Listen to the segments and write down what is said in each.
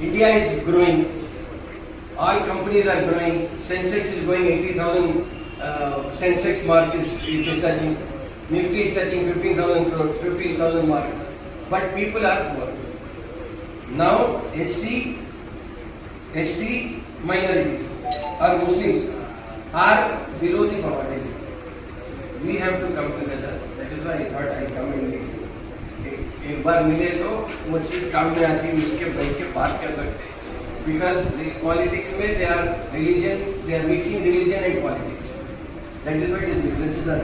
India is growing. All companies are growing. Sensex is going 80,000. Uh, Sensex mark is, is touching. Nifty is touching 15,000 crore, 15,000 mark. But people are poor. Now SC, ST minorities or Muslims are below the poverty line. We have to come together. एक- एक बार मिले तो वो चीज काम में आती मिल के बैठ के बात कर सकते हैं बिकॉज पॉलिटिक्स में they are religion they are mixing religion and politics that is what is differences are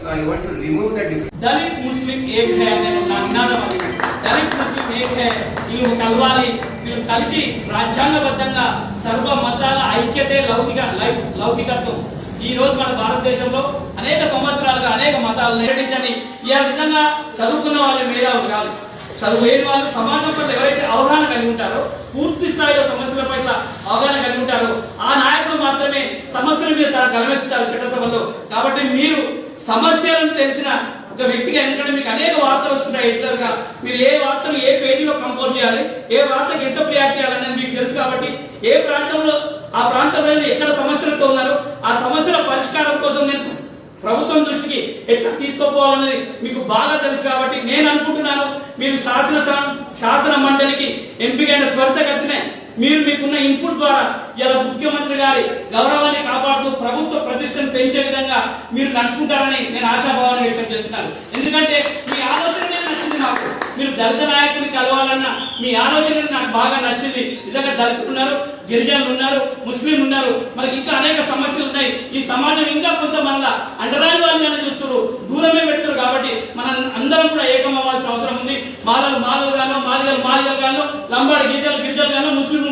so I want to remove the difference Dalit Muslim Ek high అనే నా నినాదం అది దళిత్ ముస్లిం ఏక్ హై వీళ్ళు కలవాలి వీళ్ళు కలిసి రాజ్యాంగబద్ధంగా సర్వ మతాల ఐక్యతే లౌకిక లై- లౌకికత్వం ఈ రోజు మన భారతదేశంలో అనేక సంవత్సరాలుగా అనేక మతాలను నిర్వహించండి ఈ నిజంగా చదువుకున్న వాళ్ళ మేధావులు కాదు. చదువు వాళ్ళు సమాజం పట్ల ఎవరైతే అవగాహన కలిగి ఉంటారో పూర్తి స్థాయిలో సమస్యల పట్ల అవగాహన కలిగి ఉంటారో ఆ నాయకులు మాత్రమే సమస్యల మీద తన గలమెత్తుతారు చట్టసభలో. కాబట్టి మీరు సమస్యలను తెలిసిన ఒక వ్యక్తిగా ఎందుకంటే మీకు అనేక వార్తలు వస్తున్నాయి ఎడిటర్గా మీరు ఏ వార్తను ఏ పేజీలో కంపోజ్ చేయాలి ఏ వార్తకు ఎంత ప్రియారిటీ చేయాలనేది మీకు తెలుసు కాబట్టి ఏ ప్రాంతంలో ఆ ప్రాంతంలో ఎక్కడ సమస్యలతో ఉన్నారో కోసం నేను ప్రభుత్వం దృష్టికి ఎట్లా తీసుకోపోవాలన్నది మీకు బాగా తెలుసు కాబట్టి నేను అనుకుంటున్నాను మీరు శాసన శాసన మండలికి ఎంపికైన త్వరితగతినే మీరు మీకున్న ఇన్పుట్ ద్వారా ఇలా ముఖ్యమంత్రి గారి గౌరవాన్ని కాపాడుతూ ప్రభుత్వ ప్రతిష్టను పెంచే విధంగా మీరు నడుచుకుంటారని నేను ఆశాభావాన్ని వ్యక్తం చేస్తున్నాను. ఎందుకంటే మీ ఆలోచన నచ్చింది నాకు మీరు దళిత నాయకుడిని కలవాలన్న మీ ఆలోచన నాకు బాగా నచ్చింది. నిజంగా దళితులు ఉన్నారు గిరిజనులు ఉన్నారు ముస్లింలు ఉన్నారు. మనకి ఇంకా అనేక సమస్యలు ఉన్నాయి. ఈ సమాజం ఇంకా కొంత మన అండరాని వాళ్ళని చూస్తున్నారు? దూరమే పెడతారు కాబట్టి మనం అందరం కూడా ఏకం అవ్వాల్సిన అవసరం ఉంది. మాలలు మాలలు గాను మాదిగలు మాదిగలు గాను లంబాడు గిరిజలు గిరిజలు గాను ముస్లిం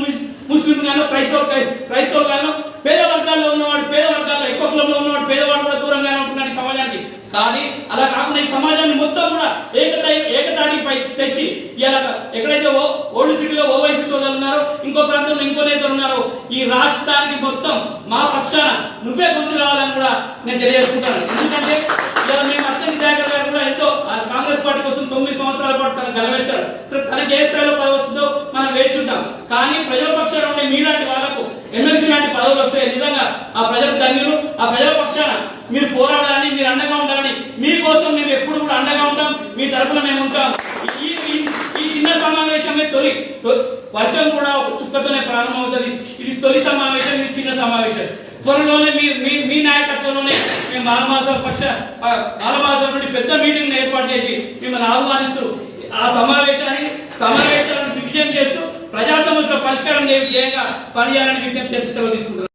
కానీ అలా కాకుండా ఈ సమాజాన్ని మొత్తం కూడా ఏకత ఏకతాటిపై తెచ్చి ఇలా ఎక్కడైతే ఓ ఓల్డ్ సిటీలో ఓవైసీ సోదరులు ఉన్నారో ఇంకో ప్రాంతంలో ఇంకో నేతలు ఉన్నారో ఈ రాష్ట్రానికి మొత్తం మా పక్షాన నువ్వే గుర్తు కావాలని కూడా నేను తెలియజేసుకుంటాను. ఎందుకంటే ఇలా మేము అత్యంత జాగ్రత్త గారు కూడా ఎంతో ఆ కాంగ్రెస్ పార్టీ కోసం తొమ్మిది సంవత్సరాల పాటు తన గలవెత్తాడు సరే తనకి ఏ స్థాయిలో పదవి వస్తుందో మనం వేచి ఉంటాం. కానీ ప్రజల పక్షాన ఉండే మీలాంటి వాళ్ళకు ఎమ్మెల్సీ లాంటి పదవులు వస్తాయి. నిజంగా ఆ ప్రజల తండ్రులు ఆ ప్రజల పక్షాన మీరు పోరాడాలని మీరు అండగా ఉండాలని మీకోసం మేము ఎప్పుడు కూడా అండగా ఉంటాం మీ తరపున మేము ఉంటాం. ఈ చిన్న సమావేశమే తొలి వర్షం కూడా ఒక చుక్కతోనే ప్రారంభమవుతుంది. ఇది తొలి సమావేశం ఇది చిన్న సమావేశం. త్వరలోనే మీ మీ మీ నాయకత్వంలోనే మేము బాలమాస పక్ష బాలమాసం నుండి పెద్ద మీటింగ్ ఏర్పాటు చేసి మిమ్మల్ని ఆహ్వానిస్తూ ఆ సమావేశాన్ని సమావేశాలను విజయం చేస్తూ ప్రజా సమస్యల పరిష్కారం చేయగా పనిచేయాలని విజ్ఞప్తి చేసి సెలవు తీసుకుంటున్నాను